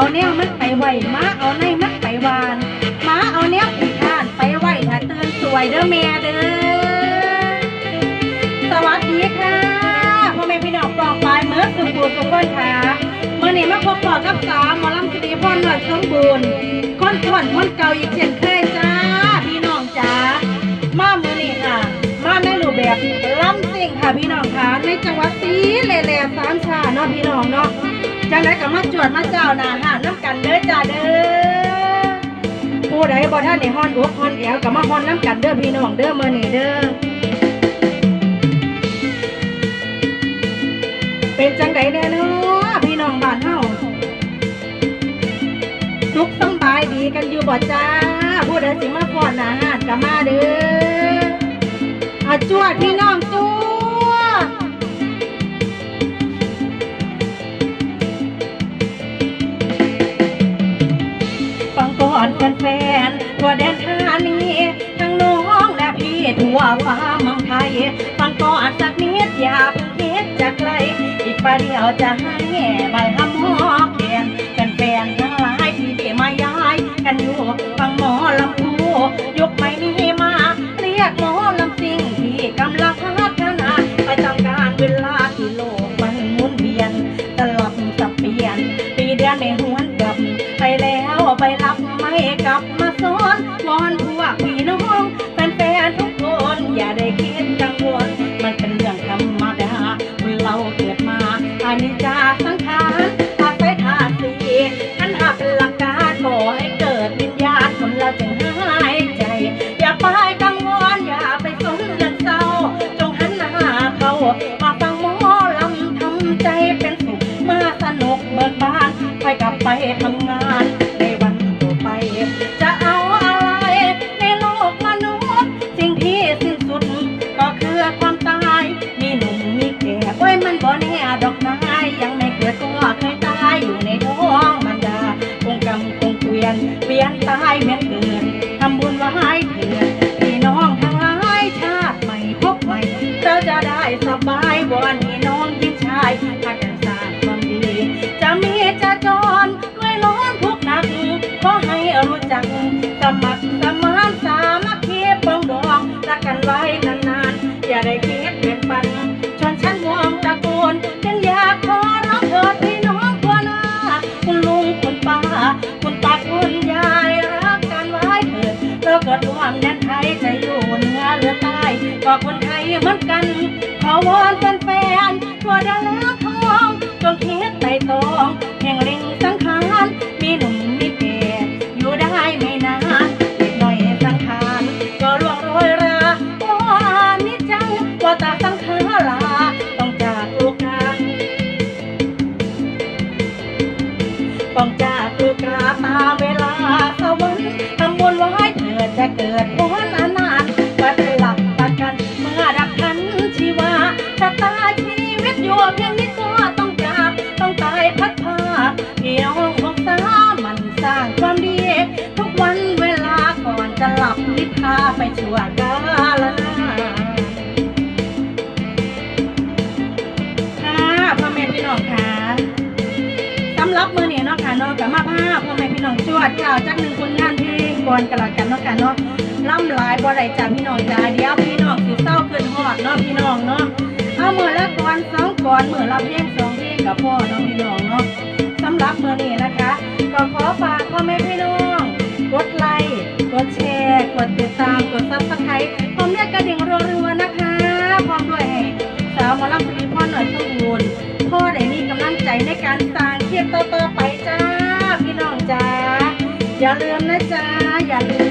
เอาแนวมันไปไหวมาเอาในมันไปหวานมาเอาแนวขี้ข้านไปไหวถ้าเตือนสวยเด้อแม่เด้อสวัสดีค่ะพ่อแม่พี่น้องปองปลายเมื่อสุขูสุขคนค่ะเมื่อนี้มาพบปอกับสาหมอลำสิริพรหน่อยสมบูรณ์คนก่อนคนเก่าอีกเช่นเคยจ้าพี่น้องจ้ามาเมื่อนี้ค่ะมาในรูปแบบลำสิ่งค่ะพี่น้องค่ะในจังหวัดสีเลแลสามชาเนาะพี่น้องเนาะ จังไดก็มาจวดมาเจ้าหนาหาน้ำกันเด้อจ้าเด้อผู้ใดบ่ท่านในฮอนอกฮอนแอวก็มาฮอนน้ำกันเด้อพี่น้องเด้อมื้อนี้เด้อเป็นจังไดแน่เนาะพี่น้องบ้านเฮาสุขสำบายดีกันอยู่บ่จ้าผู้ใดสิมาฟ้อนอาหารก็มาเด้ออาจวดพี่น้อง แฟนๆทั่วแดนทานีทั้งน้องและพี่ทั่วฟ้าเมืองไทย ฟังก่อนสักนิดอย่าเพิ่งคิดจากไกล อีกประเดี๋ยวจะให้ใบคำหมอเขียนแฟนๆทั้งหลายที่มาย้าย กันอยู่ฟังหมอลำพูยกไม่มีมา เรียกหมอลำซิ่งที่กำลังพัฒนาไปตามการเวลาที่โลกมันหมุนเวียนตลอดสับเปลี่ยนปีเดือนไม่หวนกลับไปแล้วไปรับ ไม่กลับมาซ้อนวอนพวกพี่น้องแฟนๆทุกคนอย่าได้คิดกังวลมันเป็นเรื่องธรรมดาคนเราเกิดมาอานิจจาสังขารอาศัยธาตุสี่ขันหาเป็นหลักการขอให้เกิดวิญญาณคนเราจึงหายใจ อย่าไปกังวลอย่าไปสนเรื่องเศร้าจงหันหน้าเข้ามาฟังหมอลำทำใจเป็นสุขมาสนุกเบิกบานไปกลับไปทำงาน บายวันนี้น้องยิ่ชายพากันสร้างความดี จะมีจะจรด้วยร้อนทุกหนักขอให้รู้จักสมัครสมานสามัคคีปรองดองรักกันไว้นานๆ อย่าได้คิดเป็นปันชนชั้นวงตระกูลจึงอยากขอร้องเถิดพี่น้องทั่วหน้าคุณลุงคุณป้า คุณตาคุณยายรักกันไว้เถิดเราเกิดรวมแดนไทยจะอยู่เหนือหรือใต้ก็คนไทยเหมือนกัน ขอวอนแฟนๆทั่วแดนแล้วทองจงคิดไต่ตองแห่งเลิงสังขารมีหนุ่มมีแก่อยู่ได้ไม่นานอีกหน่อยสังขารก็ล่วงโรยราโอ้นิจจังว่าตาสังขาราต้องจากลูกกาต้องจากลูกกาตาเวลาสวรรค์ทำบุญไว้เถิดจะเกิด หลับนิพาไปชั่วกาลนาค่ะพ่อแม่พี่น้องค่ะสำหรับมือเนี้เนาะค่ะเนาะกับมาภาพพ่อแม่พี่น้องจวดข่าวจักหนึ่งคนงานเพลงก่อนกันละกันเนาะค่ะเนาะล่ำหลายบ่ได้จ้าพี่น้องจ้าเดี๋ยวพี่น้องสิเศร้าขึ้นฮอดเนาะพี่น้องเนาะเอามือละก่อนสองก่อนมือละเพลงสองเพลงกับพ่อเนาะพี่น้องเนาะสำหรับมือเนี้นะคะก็ขอฝากพ่อแม่พี่น้องกดไลค์ กดแชร์ กดติดตาม กดซับสไครต์พร้อมเรียกกระดิ่งรัวๆนะคะ พร้อมด้วยให้สาวหมอลำสุริพรหน่อยสมบูรณ์พ่อได้มีกำลังใจในการสร้างคลิปต่อๆไปจ้า พี่น้องจ้า อย่าลืมนะจ้า อย่าลื